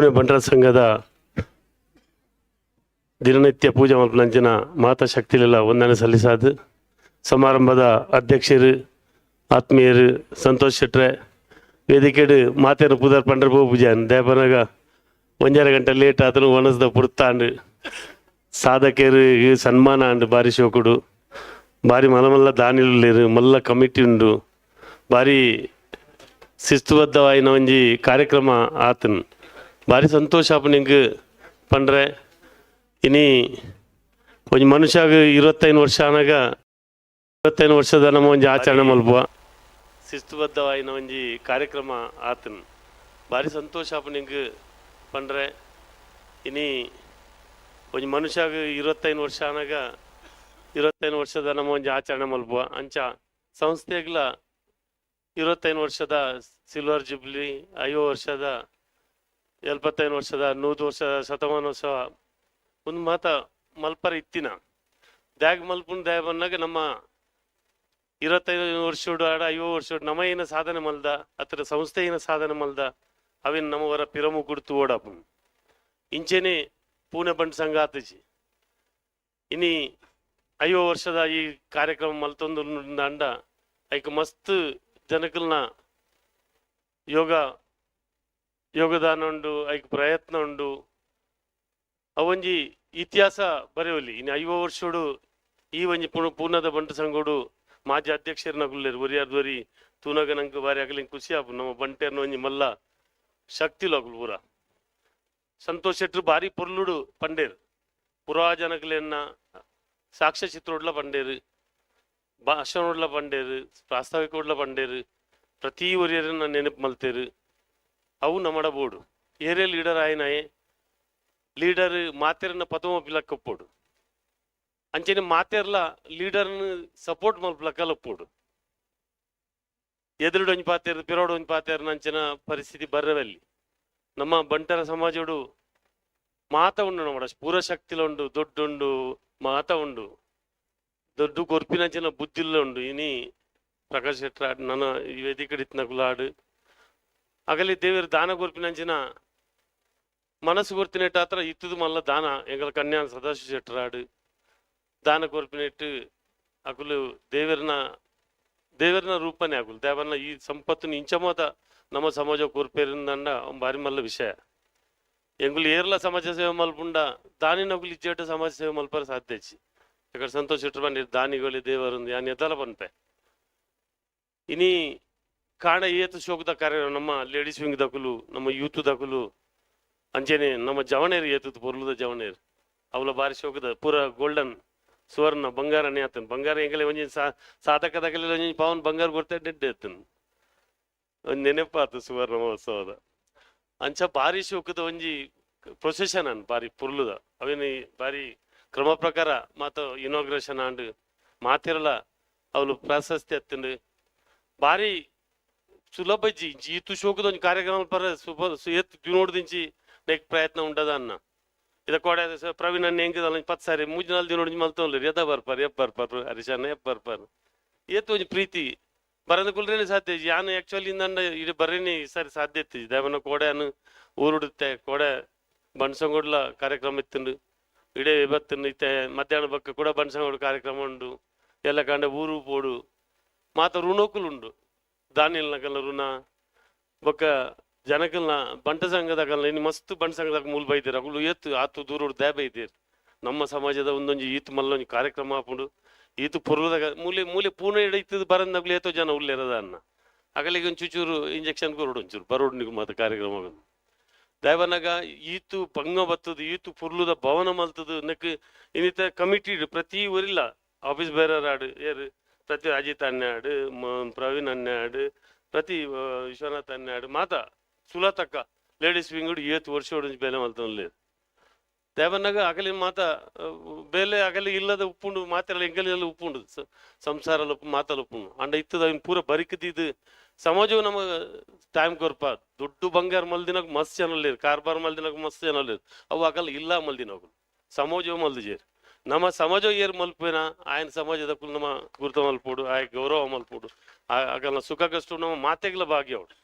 ಪುಣೆ ಬಂಡರ ಸಂಘದ ದಿನನಿತ್ಯ ಪೂಜೆ ಮಲ್ಪನಂಚಿನ ಮಾತಾ ಶಕ್ತಿಲೆಲ್ಲ ವಂದನೆ ಸಲ್ಲಿಸಾದ. ಸಮಾರಂಭದ ಅಧ್ಯಕ್ಷರು, ಆತ್ಮೀಯರು, ಸಂತೋಷ್ ಶೆಟ್ರೆ, ವೇದಿಕೆಡು ಮಾತೇನು ಪೂಜಾರ್ ಪಂಡ್ರೆ ಪೂ ಪೂಜೆ ಒಂಜಾರ ಗಂಟೆ ಲೇಟ್ ಆತನು ಒಣಸ್ದ ಪುಡ್ತಾಂಡು ಸಾಧಕರು ಸನ್ಮಾನ ಅಂಡ್ ಭಾರಿ ಶೋಕುಡು ಭಾರಿ ಮಲಮಲ್ಲ ದಾನಿಲು ಮಲ್ಲ ಕಮಿಟಿ ಉಂಡು. ಭಾರಿ ಶಿಸ್ತುಬದ್ಧವಾಯಿನ ಒಂಜಿ ಕಾರ್ಯಕ್ರಮ ಆತನು. ಭಾರಿ ಸಂತೋಷ ಅಪ್ಪ ನಿಂಗೆ ಪಂಡ್ರೆ. ಇನಿ ಒಂಜಿ ಮನುಷ್ಯಾಗ ಇರುವತ್ತೈದು ವರ್ಷ ಆನಾಗ ಇವತ್ತೈದು ವರ್ಷದ ನಮ್ಮ ಒಂಜಿ ಆಚರಣೆ ಮಲ್ಪುವ. ಶಿಸ್ತುಬದ್ಧವಾಯಿನ ಒಂಜಿ ಕಾರ್ಯಕ್ರಮ ಆತನ್. ಭಾರಿ ಸಂತೋಷ ಅಪ್ಪ ನಿಂಗೆ ಪಂಡ್ರೆ. ಇನಿ ಒಂಜಿ ಮನುಷ್ಯಾಗ ಇರುವತ್ತೈದು ವರ್ಷ ಆನಾಗ ಇರುವತ್ತೈದು ವರ್ಷದ ನಮ್ಮ ಒಂಜಿ ಆಚರಣೆ ಮಲ್ಪುವ. ಅಂಚ ಸಂಸ್ಥೆಗ್ಲ ಇರುವತ್ತೈದು ವರ್ಷದ ಸಿಲ್ವರ್ ಜುಬ್ಲಿ ಐವತ್ತು ವರ್ಷದ ಎಲ್ಪತ್ತೈದು ವರ್ಷದ, ನೂರು ವರ್ಷ ಶತಮಾನೋತ್ಸವ ಒಂದು ಮಾತ ಮಲ್ಪರ ಇತ್ತಿನ. ದ್ಯಾಗ್ ಮಲ್ಪುನ ದ್ಯಾಗ್ ಬಂದಾಗ ನಮ್ಮ ಇರುವತ್ತೈದು ವರ್ಷೋಡು ಆಡ ಐವತ್ತು ವರ್ಷೋಡು ನಮ್ಮ ಏನ ಸಾಧನೆ ಮಲ್ದ, ಅತ್ರ ಸಂಸ್ಥೆ ಏನ ಸಾಧನೆ ಮಲ್ದ, ಅವಿನ ನಮ್ಮವರ ಪಿರಮು ಕುಡ್ತು ಓಡಾಪು ಇಂಚೆನೆ ಪೂನೆ ಬಂಡ್ ಸಂಘ ಆತಜಿ ಇನಿ ಐವತ್ತು ವರ್ಷದ ಈ ಕಾರ್ಯಕ್ರಮ ಮಲ್ತೊಂದು ಅಂಡ, ಐಕ್ ಮಸ್ತ್ ಜನಕಲ್ನ ಯೋಗ ಯೋಗದಾನ ಉಂಡು, ಐಕ್ ಪ್ರಯತ್ನ ಉಂಡು. ಅವೊಂಜಿ ಇತಿಹಾಸ ಬರೆಯಲಿ ಇನ್ನು ಐವ ವರ್ಷಡು ಈ ಒಂಜಿ ಪೂರ್ಣದ ಬಂಟ ಸಂಘಡು ಮಾಜಿ ಅಧ್ಯಕ್ಷರ ಗುಲ್ಲೇರು ಒರಿಯಾರ್ದವರಿ ತೂನಗ ನಂಗೆ ಬಾರಿ ಆಗಲಿ ಖುಷಿ ಆಪು. ನಮ್ಮ ಬಂಟೆರ್ನ ಒಂಜಿ ಮಲ್ಲ ಶಕ್ತಿ ಲೋಕಲ್ ಪೂರ. ಸಂತೋಷ್ ಶೆಟ್ರು ಬಾರಿ ಪೊರ್ಲುಡು ಪಂಡೇರು. ಪುರಾ ಜನಕಲೆನ್ನ ಸಾಕ್ಷ್ಯ ಚಿತ್ರೋಡ್ಲ ಪಂಡೇರು, ಭಾಷಣೋಡ್ಲ ಪಂಡೇರು ಪ್ರಾಸ್ತಾವಿಕೋಡ್ಲ ಪಂಡೇರು, ಪ್ರತಿ ಒರಿಯರನ್ನ ನೆನಪು ಮಲ್ತೇರು. ಅವು ಬೋಡು. ಏರಿಯಾ ಲೀಡರ್ ಆಯ್ನಾಯೆ ಲೀಡರ್ ಮಾತೇರನ್ನ ಪದಮ ಬಿಲಕ್ಕಪ್ಪೋಡು ಅಂಚೆನೆ ಮಾತೆರ್ಲ ಲೀಡರ್ನ ಸಪೋರ್ಟ್ ಮಲ್ಪಲಕ್ಕಲ್ಲಪ್ಪೋಡು ಎದುರುಡು ಒಂಜಿ ಪಾತೆರ್ ಪಿರೋಡು ಒಂಜಿ ಪಾತೆರ್ನ ಅಂಚನ ಪರಿಸ್ಥಿತಿ ಬರ್ರವಲ್ಲಿ. ನಮ್ಮ ಬಂಟರ ಸಮಾಜೋಡು ಮಾತ ಉಂಡು ನಮ್ಮ ಪೂರ ಶಕ್ತಿಲ ಉಂಡು, ದೊಡ್ಡುಂಡು ಮಾತ ಉಂಡು. ದೊಡ್ಡ ಗೊರ್ಪಿನಂಚಿನ ಬುದ್ಧಿಲ್ಲ ಉಂಡು. ಇನಿ ಪ್ರಕಾಶ್ ಶೆಟ್ರ ನನ್ನ ಈ ವೇದಿಕೆ ಇತ್ತಿನ ಗುಲಾಡು ಅಗಲಿ ದೇವರ ದಾನ ಗುರುಪಿನಂಚಿನ ಮನಸ್ಸು ಗೊರ್ತಿನೆಟ್ ಹತ್ರ ಇತ್ತದು ಮಲ್ಲ ದಾನ. ಎಂಗಲ ಕನ್ಯಾನ ಸದಾಶಿವ ಶೆಟ್ಟರಾಡು. ದಾನ ಗುರುಪಿನಿಟ್ಟು ಅಕುಲು ದೇವರನ ದೇವರನ ರೂಪನೇ ಅಕುಲು ದೇವರನ ಈ ಸಂಪತ್ತನ್ನು ಇಂಚಮೋದ ನಮ್ಮ ಸಮಾಜ ಕೋರ್ಪೇರಿಂದಂಡ ಬಾರಿ ಮಲ್ಲ ವಿಷಯ. ಎಂಗುಲು ಏರ್ಲ ಸಮಾಜ ಸೇವೆ ಮಲ್ಪುಂಡ ದಾನಿ ನಗುಲು ಇಜ್ಜೇಟ ಸಮಾಜ ಸೇವೆ ಮಲ್ಪರ ಸಾಧ್ಯ ಇಚ್ಚಿ ಸಂತೋಷ ಸಂತೋಷ್ ಬಂದಿರು ದಾನಿಗಳು ದೇವರೊಂದು, ಯಾನ್ ಎದ್ದಲ ಪನ್ಪೆ ಇನಿ ಕಾಣ ಏತು ಶೋಕದ ಕಾರ್ಯ ನಮ್ಮ ಲೇಡೀಸ್ ವಿಂಗ್ ದಕುಲು ನಮ್ಮ ಯೂತ್ ದಕುಲು ಅಂಚೆನೆ ನಮ್ಮ ಜವನೇರ್ ಏತದ ಪೊರ್ಲುದ ಜವನೇರ್ ಅವಳ ಬಾರಿ ಶೋಕದ, ಪೂರ ಗೋಲ್ಡನ್ ಸುವರ್ಣ ಬಂಗಾರನೇ ಆತನ್ ಬಂಗಾರ ಎಂಗಲೆ ಒಂಜಿ ಸಾ ಸಾಧಕದಾಗಲಿ ಒಂಜಿ ಪಾವನ್ ಬಂಗಾರ ಕೊಡ್ತಾ ಡೆಡ್ ಆತನ್ ಒಂದು ನೆನಪಾತು ಸುವರ್ಣ ಮಹೋತ್ಸವದ. ಅಂಚ ಬಾರಿ ಶೋಕದ ಒಂಜಿ ಪ್ರೊಸೆಷನ್ ಅನ್ ಬಾರಿ ಪುರ್ಲುದ. ಅವೇನು ಬಾರಿ ಕ್ರಮ ಪ್ರಕಾರ ಮಾತ ಇನಾಗ್ರೇಷನ್ ಆಂಡ್ ಮಾತಿರಲ ಅವಳು ಪ್ರಾಶಸ್ತ್ಯ ಎತ್ತಂಡು ಬಾರಿ ಶೋಕದ ಒಂಜಿ ಕಾರ್ಯಕ್ರಮ ಪರ ಸುಪ ಎತ್ತು ತಿನೋಡ್ದಿಂಚಿ ನೆಕ್ ಪ್ರಯತ್ನ ಉಂಡದ ಅನ್ನ ಇದ ಕೋಡೆ ಪ್ರವೀಣ್ ಅನ್ನ ಹೆಂಗಿದ ಪತ್ತು ಸಾರಿ ಮೂಜಿ ನಾಲ್ ದಿನ ಮಲ್ತೊಂದ್ರಿ ಎದ ಬರ್ಪಾರ ಎಪ್ ಬರ್ಪಾರ ಹರಿಶಾನ ಎಪ್ ಬರ್ಪಾರ. ಏತು ಒಂಜಿ ಪ್ರೀತಿ. ಬರಂದ ಕುಲ್ರೇನೆ ಸಾಧ್ಯ ಯಾನು ಆಕ್ಚುಲಿ ಇಂದ ಇಡ ಬರ್ರೇನಿ ಈ ಸಾರಿ ಸಾಧ್ಯ ಇತ್ತು ದೇವನ ಕೋಡೆ ಅನ್ನು ಊರುಡುತ್ತೆ, ಕೋಡೆ ಬಣ್ಸಂಗೋಡ್ಲ ಕಾರ್ಯಕ್ರಮ ಇತ್ತುಂಡು. ಇಡೇ ಇವತ್ತು ಇತ್ತೆ ಮಧ್ಯಾಹ್ನ ಬಕ್ಕ ಕೂಡ ಬಣ್ಸಂಗೋಡು ಕಾರ್ಯಕ್ರಮ ಉಂಡು. ಎಲ್ಲ ಕಂಡ ಊರು ಪೋಡು. ಮಾತ ಋಣೋಕುಲು ಉಂಡು. ದಾನಿಯಲ್ನ ಕಲ್ಲ ಋಣ ಬೊಕ್ಕ ಜನಕಲ್ನ ಬಂಟ ಸಂಘದಾಗಲ್ಲ ಮಸ್ತ್ ಬಂಟ ಸಂಘದಾಗ ಮೂಲ ಬೈದಿರ. ಅಗಳು ಏತ್ ಆತು ದೂರ ದೇ ಬೈದಿರ್ ನಮ್ಮ ಸಮಾಜದ ಒಂದೊಂದು ಈತ್ ಮಲ್ಲೊಂದು ಕಾರ್ಯಕ್ರಮ ಹಾಕೊಂಡು ಈತು ಪೂರ್ವದಾಗ ಮೂಲೆ ಮೂಲೆ ಪೂರ್ಣ ಇಡೀತದ ಬರಂದಾಗ್ಲಿ ಏತೋ ಜನ ಉಳ್ಳೇರದ ಅನ್ನ. ಅಗಲಿಗೆ ಒಂದು ಚೂಚೂರು ಇಂಜೆಕ್ಷನ್ ಕೊರಡು ಒಂಚೂರು. ಬರೋಡು ನಿಗು ಮತ್ತೆ ಕಾರ್ಯಕ್ರಮ ದೈವನಾಗ ಈತು ಪಂಗ ಬತ್ತದ, ಈತು ಪುರ್ಲುದ ಭವನ ಮಲ್ತದ ಇನ್ನಿತ ಕಮಿಟಿ ಪ್ರತಿ ಊರಿಲ್ಲ. ಆಫೀಸ್ ಬೇರೆ ಆಡು, ಏರು ಪ್ರತಿ ಅಜಿತ್ ಹನ್ನೆರಡು ಪ್ರವೀಣ್ ಹನ್ನೆರಡು, ಪ್ರತಿ ವಿಶ್ವನಾಥ್ ಅನ್ಯಾಡು ಮಾತ, ಸುಲತಕ್ಕ ಲೇಡೀಸ್ ವಿಂಗುಡು ಇವತ್ತು ವರ್ಷ ಹೊಡಿಸಿ ಬೇಲೆ ಮಲ್ತೊಂದು ದೇವನಾಗ ಅಗಲಿ ಮಾತ ಬೆಲೆ ಅಗಲಿ ಇಲ್ಲದ ಉಪ್ಪುಂಡು ಮಾತೆಲ್ಲ ಎಂಗಲೆಲ್ಲ ಉಪ್ಪುಂಡು ಸಂಸಾರ ಉಪ್ಪು ಮಾತಲ್ಲ ಉಪ್ಪುಂಡು ಅಂಡ ಇತ್ತದ ಅವ್ನು ಪೂರ ಬರಿಕದಿದ್ದು ಸಮಾಜವು ನಮಗೆ ಟೈಮ್ ಕೊರ್ಪ. ದೊಡ್ಡ ಬಂಗಾರ ಮಲ್ದಿನಾಗ ಮಸ್ತ್ ಜನ ಕಾರ್ಬಾರ್ ಮಲ್ದಿನಾಗ ಮಸ್ತ್ ಜನ ಲೇರು ಅವು ಆಗಲ್ಲ ಇಲ್ಲ ಮಲ್ದಿನ ಸಮಾಜವು ಮಲ್ದು ಜೇರು. ನಮ್ಮ ಸಮಾಜ ಏರ್ ಮಲ್ಪೇನ ఆయన ಸಮಾಜದ ಕುಲ್ ನಮ್ಮ ಗುರುತ ಮಲ್ಪೋಡು ಆಯ ಗೌರವ ಮಲ್ಪೋಡು ಆಗಲ್ಲ ಸುಖ ಕಷ್ಟ ನಮ್ಮ ಮಾತೆಗ್ಲ ಭಾಗ್ಯ ಅವಳು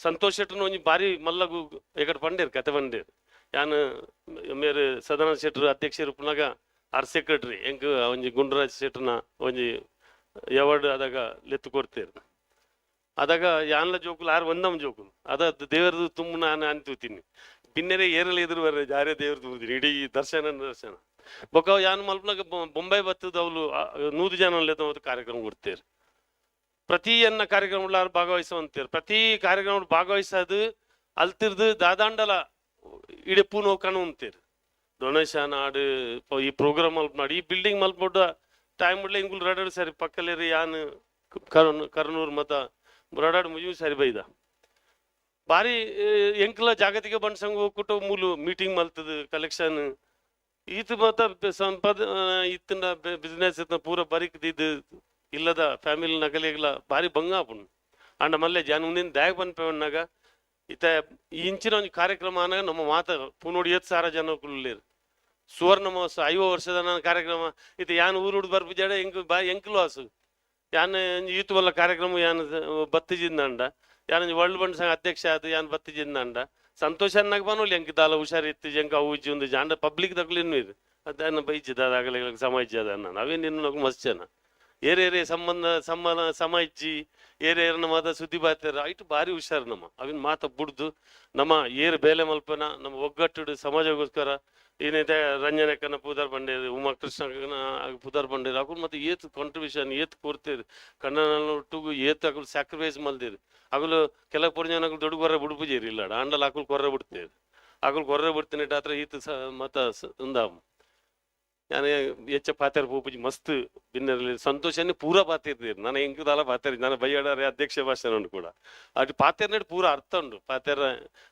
ಸಂತೋಷ್ ಶೆಟ್ಟರ್ನ ಒಂಜಿ ಬಾರಿ ಮಲ್ಲಗು ಎಕಡೆ ಪಂಡೇರ್ ಕತೆ ಪಂಡೇರ್ ಯಾನ್ ಮೇರೆ ಸದಾನಂದ ಶೆಟ್ಟರ್ ಅಧ್ಯಕ್ಷರು ಪುನಗ ಆರ್ ಸೆಕ್ರೆಟರಿ ಎಂಕ್ ಒಂಜಿ ಗುಂಡರಾಜ್ ಶೆಟ್ಟರ್ನ ಒಂಜಿ ಅವಾರ್ಡ್ ಅದಾಗ ಲೆತ್ತು ಕೊಡ್ತೇರು ಅದಾಗ ಯಾನ್ಲ ಜೋಕುಲು ಆರು ಒಂದಮ್ ಜೋಕುಲು ಅದ ದೇವರದು ತುಂಬ ನಾನು ಅನ್ತೂತೀನಿ ಬಿನ್ನೆರೆ ಏರಲ್ ಎದುರು ಬರ್ರೆ ಜಾರೇ ದೇವ್ರ ತೂತೀನಿ ಇಡೀ ದರ್ಶನ ದರ್ಶನ ಬೊಕ ಯಾನ್ ಮಲ್ಪನಾಗ ಬೊಂಬೈ ಬತ್ತದ ಅವ್ಲು ನೂರು ಜನ ಲೆತ್ತ ಕಾರ್ಯಕ್ರಮ ಪ್ರತಿ ಎನ್ನ ಕಾರ್ಯಕ್ರಮಗಳು ಭಾಗವಹಿಸುವಂತೇರು. ಪ್ರತಿ ಕಾರ್ಯಕ್ರಮ ಭಾಗವಹಿಸೋದು ಅಲ್ತಿರ್ದು ದಾದಾಂಡಲ ಇಡೆ ಪೂನು ಕಣು ಅಂತೀರು. ಡೊನೇಷನ್ ಈ ಪ್ರೋಗ್ರಾಮ್ ಮಲ್ಪ ಮಾಡಿ, ಈ ಬಿಲ್ಡಿಂಗ್ ಮಲ್ಪೊಡ್ಡ ಟೈಮ್ ಉಡ್ಲೆ ಇಂಗುಲ್ ರಡಾಡು ಸರಿ ಪಕ್ಕಲೇರಿ ಯಾನ್ ಕರ್ನ, ಕರ್ನೂರ್ ಮತ ರಡಾಡು ಮುಜು ಸರಿ ಬೈದ. ಬಾರಿ ಎಂಕಲ ಜಾಗತಿಕ ಬಂಡ್ ಸಂಘ ಹೋಗ್ಬಿಟ್ಟು ಮೂಲು ಮೀಟಿಂಗ್ ಮಲ್ತದ, ಕಲೆಕ್ಷನ್ ಈತ ಮತ್ತ ಸಂಪದ ಇತ್ತಿನ ಬಿಸ್ನೆಸ್ ಪೂರ ಬರಿಕ್ದಿದ್ದು ಇಲ್ಲದ ಫ್ಯಾಮಿಲಿ ನಗಲಿಗ್ಲ ಭಾರಿ ಭಂಗ ಆಪುಂಡು ಅಂಡ ಮಲ್ಲೆ ಜನ ದ್ಯಾಗ ಬಂದ್ಪೇವಣ್ಣಾಗ ಇತ ಈ ಇಂಚಿನ ಒಂದು ಕಾರ್ಯಕ್ರಮ ಅನ್ನಾಗ ನಮ್ಮ ಮಾತ ಪೂನೋಡಿ ಎತ್ ಸಾರ ಜನ ಸುವರ್ಣ ಮಹೋತ್ಸವ ಐವೋ ವರ್ಷದ ನನ್ನ ಕಾರ್ಯಕ್ರಮ ಇತ ಯಾನ್ ಊರು ಹುಡ್ದು ಬರ್ಬಿಜಾಡ ಹೆಂಗ್ ಬಾ ಎಂಕ್ಲು ಆಸು ಯಾನ್ ಯೂತ್ ವಲ್ಲ ಕಾರ್ಯಕ್ರಮ, ಯಾನ್ ಬತ್ತಿಜಿಂದ ಯಾನ್ ವರ್ಲ್ಡ್ ಬಂಡ್ ಸಂಘ ಅಧ್ಯಕ್ಷ ಆದ ಯಾನ್ ಬತ್ತಿಜಿಂದ ಸಂತೋಷ ಅನ್ನಾಗ ಬಾನೋಲಿ ಎಂಕ್ ದಾಲ ಹುಷಾರ್ ಇತ್ತು ಜಂಕ ಅವು ಇಜ್ಜಿ ಒಂದು ಜಾಂಡ ಪಬ್ಲಿಕ್ ತಗೊಳಿನ್ನು ಇದು. ಅದನ್ನ ಬೈಜಿದ ಅದಾಗಲೇ ಸಮಾಜ ಅದ ನಾವೇನು ಇನ್ನು ಮಸ್ತ್ ಜನ ಏರೇರೇ ಸಂಬಂಧ ಸಂಬಂಧ ಸಮಾಜಿ ಏರೇರ ನಮ್ಮದ ಸುದ್ದಿ ಬಾತಾರ ಐಟು ಭಾರಿ ಹುಷಾರು ನಮ್ಮ. ಅವಿನ ಮಾತ ಬುಡ್ದು, ನಮ್ಮ ಏರ್ ಬೇಲೆ ಮಲ್ಪನ, ನಮ್ಮ ಒಗ್ಗಟ್ಟು ಸಮಾಜಗೋಸ್ಕರ ಏನೈತೆ ರಂಜನಕ್ಕನ ಪೂದಾರ್ ಬಂಡೇರಿ ಉಮಾ ಕೃಷ್ಣನ ಪೂದಾರ್ ಬಂಡೇರಿ ಅವ್ರು ಮತ್ತೆ ಏತ್ ಕಾಂಟ್ರಿಬ್ಯೂಷನ್ ಏತ್ ಕೊಡ್ತೀರಿ ಕನ್ನಡ ಒಟ್ಟಿಗೂ ಏತ್ ಅಕುಲ್ ಸ್ಯಾಕ್ರಿಫೈಸ್ ಮಲ್ದಿರಿ ಆಗಲು ಕೆಲ ಪುರ ಜನಗಳು ದೊಡ್ಡ ಕೊರ್ರೆ ಬಿಡ್ಪುಜೇರಿ ಇಲ್ಲ ಆಂಡಲ್ ಹಾಕಲು ಕೊರ್ರೆ ಬಿಡ್ತೀರಿ ಆಗಲು ಕೊರ್ರೆ ಬಿಡ್ತೀನಿ ಆತ್ರ ಈತ ಸ ಮತ ಉಂದಾಮ್ ನಾನು എച്ച ಪಾತ್ರ ಪೋಪುಜಿ ಮಸ್ತ್ ಬಿನ್ನರಲ್ಲಿ ಸಂತೋಷನೆ ಪೂರ ಪಾತೇರ್ದೀರ್ ನಾನು ಹೆಂಗಿದಲ್ಲ ಪಾತ್ರ ನಾನು ಬೈಯಾಡರೆ ಅಧ್ಯಕ್ಷ ಭಾಷಣ ಉಂಡು ಕೂಡ. ಅಟ್ಟು ಪಾತ್ರ ನೋಡಿ ಪೂರ ಅರ್ಥ ಉಂಡು ಪಾತೆರ್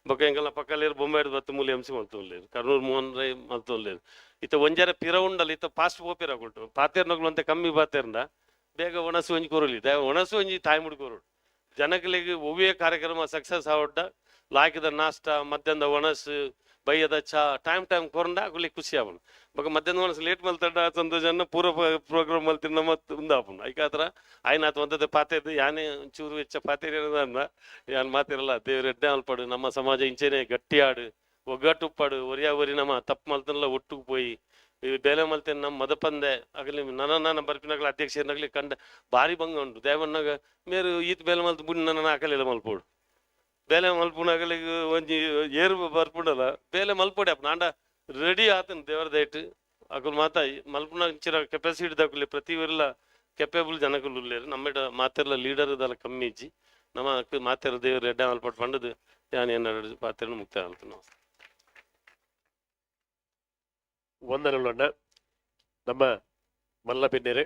ಬೊಕ ಹೆಂಗಲ್ಲ ಪಕ್ಕಲೇರು ಬೊಮ್ಮಾಡ್ ಬತ್ತು ಮೂಲೆ ಎಂಸಿ ಮಲ್ತೊಲ್ಲೇರು ಕರ್ನೂರು ಮೋಹನ್ ರೈ ಮಲ್ತೊಲ್ಲೇರು ಇತ್ತ ಒಂಜಾರ ಪಿರ ಉಂಡಲ್ಲ, ಇತ್ತ ಪಾಸ್ಟ್ ಪೋಪಿರ ಕೊಟ್ಟು. ಪಾತೇರ್ನಗಳು ಅಂತ ಕಮ್ಮಿ ಪಾತೇರ್ನ ಬೇಗ ಒಣಸು ಒಂಜಿ ಕೊರಲಿ. ಒಣಸು ಒಂಜಿ ತಾಯಿ ಮುಡ್ಕೊರೋಡು ಜನಗಳಿಗೆ ಒವಿಯ ಕಾರ್ಯಕ್ರಮ ಸಕ್ಸಸ್ ಆವಡ್ಡ. ಲಾಕಿದ ನಾಷ್ಟ, ಮಧ್ಯಾಹ್ನದ ಒಣಸು ಬೈಯದ ಚಾ ಟೈಮ್ ಟೈಮ್ ಕೊರಂಡ ಅಗುಲಿ ಖುಷಿ ಆವನು. ಬಗ್ಗೆ ಮಧ್ಯಾಹ್ನ ಮನಸ್ಸು ಲೇಟ್ ಮಲ್ತಡ ಸಂತೋಷ ಪೂರ ಪ್ರೋಗ್ರಾಮ್ ಮಲ್ತಿನ ಮತ್ತೆ ಐಕ ಐಕಾತ್ರ ಆಯ್ನ ಆತ ಒಂದದ ಪಾತೆದು ಯಾನೇ ಚೂರು ಹೆಚ್ಚ ಪಾತೇರಿ ಅಂದ ಯಾನ್ ಮಾತಿರಲ್ಲ, ದೇವ್ರ ಎಡ್ಡೆ ಅಲ್ಪಡು ನಮ್ಮ ಸಮಾಜ ಇಂಚೆನೆ ಗಟ್ಟಿ ಆಡು, ಒಗ್ಗಟ್ಟು ಉಪ್ಪಾಡು, ಒರಿಯಾ ಒರಿ ನಮ್ಮ ತಪ್ಪು ಮಲ್ತನಲ್ಲ ಒಟ್ಟಿಗೆ ಪೋಯಿ. ಬೇಲೆ ಮಲ್ತೇನೆ ನಮ್ಮ ಮದಪಂದೆ ಆಗಲಿ ನನ್ನ ನನ್ನ ಬರ್ಪಿನಾಗಲಿ ಅಧ್ಯಕ್ಷನಾಗ್ಲಿ ಕಂಡ ಭಾರಿ ಭಂಗ ಉಂಟು. ದೇವಣ್ಣಗ ಮೇರು ಈತ ಬೇಲೆ ಮಲ್ತು ಬುಡಿ ನನ್ನ ಹಾಕಲಿಲ್ಲ ಮಲ್ಪೋಡು. ಬೇಲೆ ಮಲ್ಪುಣಗಳಿಗೆ ಒಂಜಿ ಏರು ಬರ್ಪುಂಡಲ್ಲ, ಬೇಲೆ ಮಲ್ಪೊಡೆ ಅಪ್ಪ, ನಾಂಡ ರೆಡಿ ಆತನ ದೇವರ ದಯಟ್ ಅಕುಲ್ ಮಾತ ಮಲ್ಪುನ ಇಂಚಿನ ಕೆಪಾಸಿಟಿ ದಕ್ಕಲಿ ಪ್ರತಿ ಊರಿಲ ಕೆಪೇಬಲ್ ಜನಗಳು ಉಳ್ಳೇರು ನಮ್ಮ ಮಾತೆರ್ಲ ಲೀಡರ್ ದಲ ಕಮ್ಮಿ ಇಜ್ಜಿ. ನಮ್ಮ ಮಾತೆರ ದೇವರು ಎಡ್ಡ ಮಲ್ಪಟ್ಟು ಪಂಡದು, ಯಾನ್ ಏನ ಪಾತ್ರ ಮುಕ್ತ ಆಗ್ತು ನಾವು. ವಂದನೆಗಳನ್ನ ನಮ್ಮ ಮಲ್ಲ ಬೆನ್ನೆರೆ